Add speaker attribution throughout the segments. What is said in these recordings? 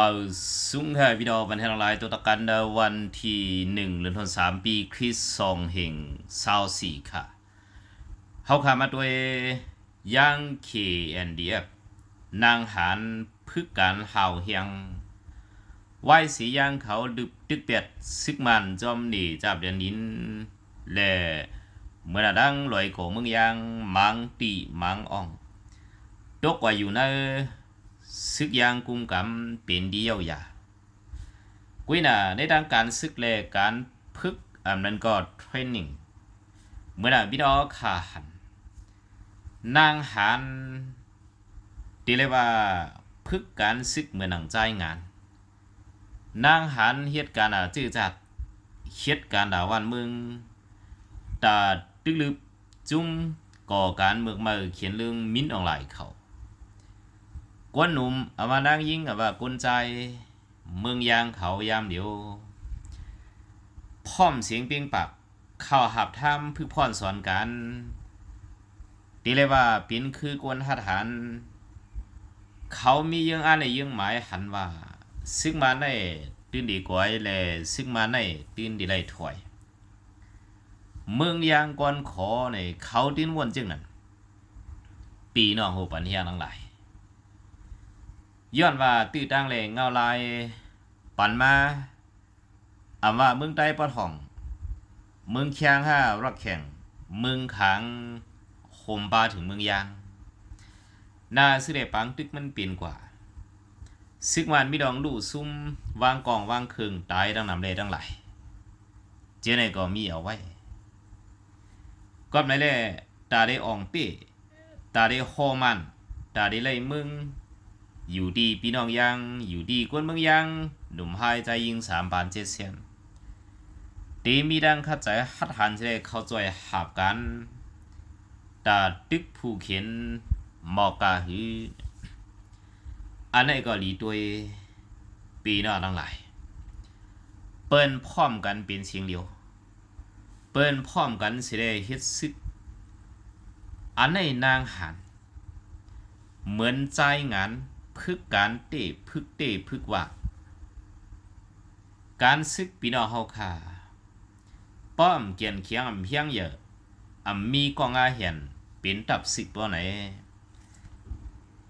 Speaker 1: มาสูงค่ะพี่น้อบันเทิงออนไลน์ตัวตะกันในวันที่หนึ่งเดือนธันวาคมปีคริสต์สองแห่งเศร้าสี่ค่ะเขาขามาด้วยย่างเคแอนเดีเอฟนางหารพึกการเห่าเฮียงไหวสีย่างเขาดึกดึกเปียดซึกมันจอมหนีจับเดือนนินและเมื่อดังลอยโขเมืองยางมังตีมังอ่องตกว่าอยู่ใน sức giang cung cảm biến đi yêu ya quý nà ในด้านการศึกแลการพึกอันนั้นก็เทรนนิ่งเมื่อน่ะพี่น้องขาหันนางหันที่เรียว่าพึกการศึกเหมือนหนังใจงาน นางหันเหตุการณ์อะจื้อจัดเหตุการณ์ดาวันเมืองตาตึกลึบจุ้มก่อการเมืองมาเขียนเรื่องมิ้นออนไลน์เขา กวนหนุ่มเอามานั่งยิงกับว่ากุนใจ เมืองยางเขายามเดียวพร้อมเสียงเปียงปักเข้าหับทำพึกพรสอนกันตีเลยว่าปินคือกวนหัดหัน เขามียังอ่านในยังหมายหันว่า ซึ่งมาในตื่นดีกว่าและซึ่งมาในตื่นดีไรถวยเมืองยางกวนขอในเขาตื่นวนจึงนั้น ปีน้องหูปันเฮียนังหลาย ย้อนว่าตื้อตั้งแรงเงาลายปันมาอำว่าเมืองใต้ปะท่อง เมืองเคียงห้ารักแข่งเมืองขังโฮมปาถึงเมืองยางนาสิได้ปังตึกมันเปลี่ยนกว่า ซึกมันมีดองลู่ซุ่มวางกองวางเครื่องตายดังนำเลดังไหลายเจไหนก็มีเอาไว้ก็ไหนแลตาได้อ่องเป้ตาได้โฮมันตาได้ไล่มึง อยู่ดีพี่น้องยัง อยู่ดีกวนเมืองยัง หนุ่มหายใจยิงสามปานเจ็ดเซียนตีมีดังขัดใจฮัดหันจะได้เข้าใจหับกันตาตึกผู้เขียนหมอกกาหืออันนี้ก็หลีตัวปีน้าทั้งหลาย เปิ้นพร้อมกันเป็นเสียงเดียว เปิ้นพร้อมกันสิได้เฮ็ดซึก อันนี้นางหันเหมือนใจงาน พึกการเตะพึกเตะพึกว่า การซึกปีนอเฮาค่ะป้อมเกียนเคียงอำเพียงเยอะอำมีกองอาเห็นเป็นตับสิกบ่ไหน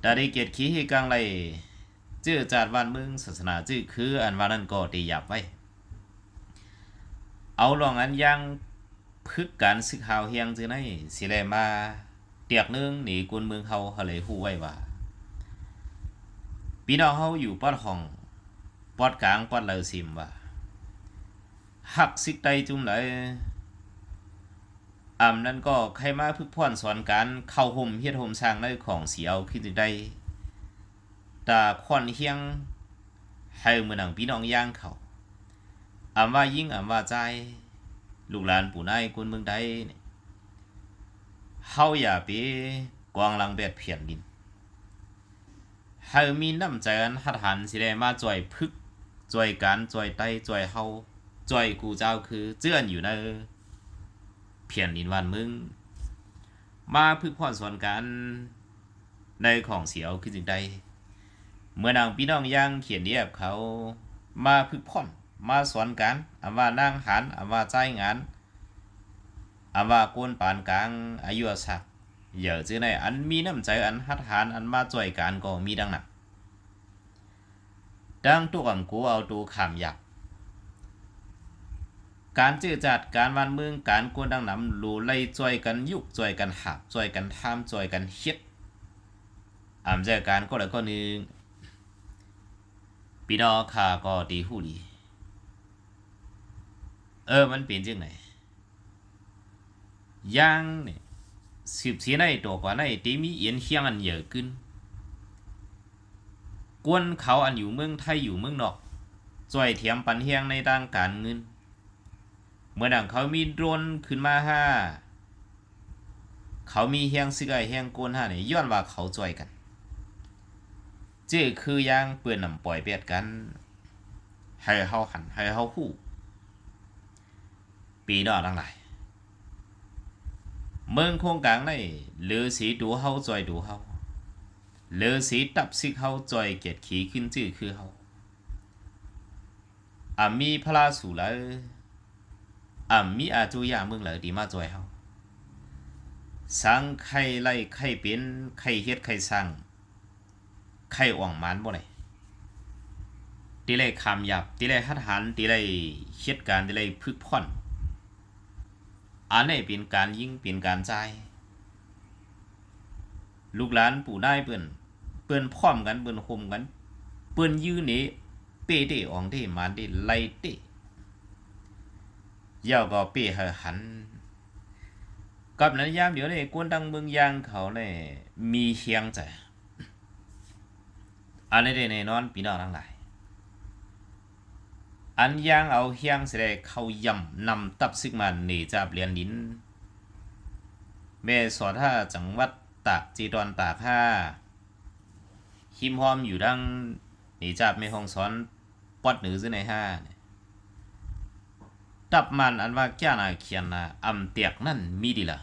Speaker 1: ดาได้เกียรติขี้ให้กลางไรจื้อจาดวันเมืองศาสนาจื้อคืออันว่านั้นก็ตีหยับไว้ เอาลองอันยังพึกการซึกหาวเฮียงจื้อไหนสิแลมาเตียกนึงหนีกวนเมืองเฮาเฮาเลยฮู้ไว้ว่า พี่น้องเฮาอยู่ปอดห้องปอดกลางปอดเลอซิมว่าหักสิกใดจุ่มไหลอำนั้นก็ใครมาพึกพรสอนการเข้าห่มเฮ็ดห่มสร้างในของเสียวขึ้นได้ตาควันเฮียงให้มือหนังพี่น้องย่างเขาอำว่ายิ่งอำว่าใจ ลูกหลานปู่นายคนเมืองใดเฮาอย่าไปกวางลังแบดเพียนดิน เฮามีน้ำใจอันหัดหันสิได้มาจ่วยพึกจ่วยการจ่วยไตจ่วยเฮาจ่วยกูเจ้าคือเจื้อนอยู่ในเพียนดินวันมึง มาพึกพรสอนกัน ในของเสียวคือจึงใดเมื่อนางพี่น้องย่างเขียนเรียบเขา มาพึกพรมาสอนกันอำว่านางหันอำว่าใจงานอำว่าโกนปานกลางอายุสัก เหยอะจื้อในอันมีน้ำใจอันหัดหานอันมาจ่วยการก็มีดังนั้นดังตัวกำกูเอาตัวขามยักการจื้อจัดการวันเมืองการกวนดังนำรูไล่จ่วยกันยุกจ่วยกันหักจ่วยกันทามจ่วยกันเฮ็ดอำใจการก็แล้วก็นึงพี่น้องข้าก็ดีหูดี เออมันเป็นจังไหนย่างเนี่ย สิบสีในตัวกว่าในตีมีเอียนเฮียงอันเยอะขึ้น กวนเขาอันอยู่เมืองไทยอยู่เมืองนอกจ่อยเทียมปันเฮียงในด้านการเงิน เมื่อดังเขามีโดรนขึ้นมาห้าเขามีเฮียงสิกไอเฮียงกวนห้าเนี่ยย้อนว่าเขาจ่อยกัน เจ้คือย่างเปื่อนนำปล่อยเบียดกัน ให้เฮาหันให้เฮาฮู้ปีนอทั้งหลาย เมืองโครงกลางในหรือสีดูเฮาจอยดูเฮาหรือสีตับสิกเฮาจอยเกียดขี่ขึ้นจื้อคือเฮาอ่ามีพระราสูแล้วอ่ามีอาจุยาเมึงเลยดีมาจอยเฮาสังใครไล่ใครเป็นใครเฮ็ดใครสร้างใครอ่องมันบ่ได้ตีเลยคำหยับตีเลยหัดหันตีเลยเฮ็ดการตีเลยพึกพ่อน อันนี้เป็นการยิ่งเป็นการใจลูกหลานปู่ได้เปิ้นเปิ้นพร้อมกันเปิ้นคมกัน เปิ้นยื้อนี่เป้เตอองเตมันเตไล่เตยาวก็เป้เฮอหันกับนั้นยามเดี๋ยวนี้กวนดังเมืองยางเขาเนี่ยมีเฮียงใจอันนี้ได้แน่นอนพี่น้องทั้งหลาย อันยางเอาเฮียงเสด็จเข้ายำนำตับซึกมันหนีจากเรียนลิ้นแม่สอนท่าจังหวัดตากจีดอนตากห้าหิมหอมอยู่ดังหนีจากแม่ห้องสอนปอดหนือซึ่ในห้าตับมันอันว่าแก่นาเขียนนะอำเตียกนั่นมีดีละ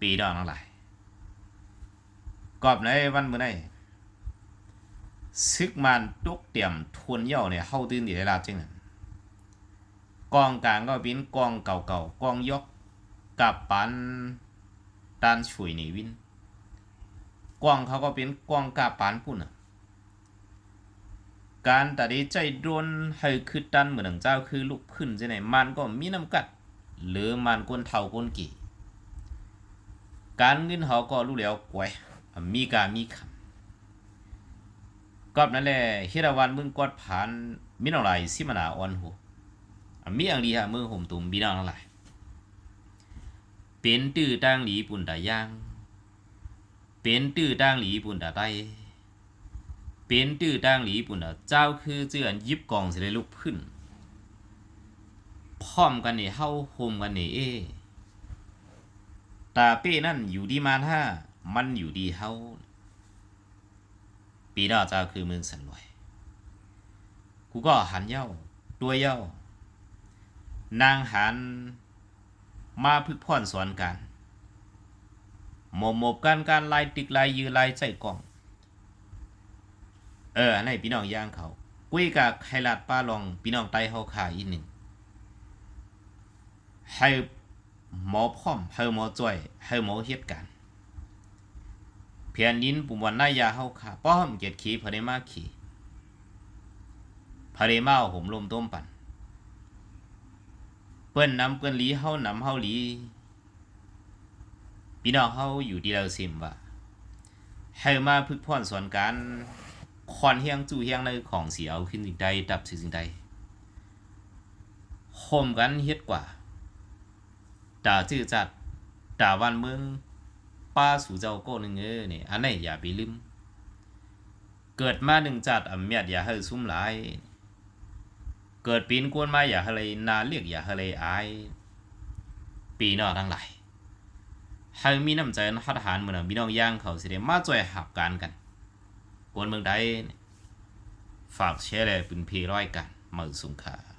Speaker 1: ปีดอนทั้งหลายกอบในวันเมื้อไหน ซึกมันตุกเตรียมทวนเย่าเนี่ยเฮาตื่นดีได้ลาบจังกองกลางก็เป็นกองเก่าๆกองยกกับปันตานฉุยนี่วินกองเขาก็เป็นกองกาปานปุ่นน่ะการตัดสินใจโดนให้คือตันเหมือนหนังเจ้าคือลุกขึ้นจะไหนมันก็มีน้ำกัด หรือมันก้นเท่าก้นกี่ การเงินเขาก็รู้แล้วกวยมีการมีคำ กอบนั่นแหละเฮรวันมึงกอดผ่านมินอะไรสิมนาอ่อนหัวมีอย่างดีฮะมือห่มตุ่มบีนางอะไรเป็นตื้อตั้งหลีปุ่นตาย่าง เป็นตื้อตั้งหลีปุ่นตาไตเป็นตื้อตั้งหลีปุ่นตาเจ้าคือเจือนยิบกองสิได้ลุกขึ้น พร้อมกันนี่เฮาโฮมกันนี่เอตาเป้นั่นอยู่ดีมาท่ามันอยู่ดีเฮา ปีดาเจ้าคือเมืองสันลอยกูก็หันเย้าด้วยเย้านางหันมาพึกพ่อนสอนกันหมบหมบกันการลายติกลายยือลายใจกล่อง เอออันไหนพี่น้องย่างเขากุ้ยกับไฮลัดป้าลองพี่น้องไตเฮาขายอีกหนึ่งให้หมอพร้อมให้หมอจ่วยให้หมอเฮ็ดกัน เพียนยินปุ่มวันนายาเฮาขาป้อมเกียรติขีพระเดมาขี่พระเดมาห่มลมต้มปั่นเปิ้นนำเปิ้นลีเฮานำเฮาลีพี่น้องเฮาอยู่ที่เราซิมว่าให้มาพึกพร สอนการคอนเฮียงจู่เฮียงในของเสียเอาขึ้นสิ่งใดดับสิ่งใดโฮมกันเฮ็ดกว่าตาจื้อจัดตาวันเมือง ป้าสู่เจ้าโก้หนึ่งเออนี่อันไหนอย่าไปลืมเกิดมาหนึ่งจัดอำเมียดอย่าให้ซุ่มหลาย เกิดปีนกวนมาอย่าให้เลยนาเรียกอย่าให้เลยอาย ปีนอทั้งหลายให้มีน้ำใจฮัดหารเหมือนพี่น้องย่างเขาสิได้มาจ่วยหับการกันกวนเมืองใดฝากแชร์เลยเป็นพีร้อยกันมือสุงขา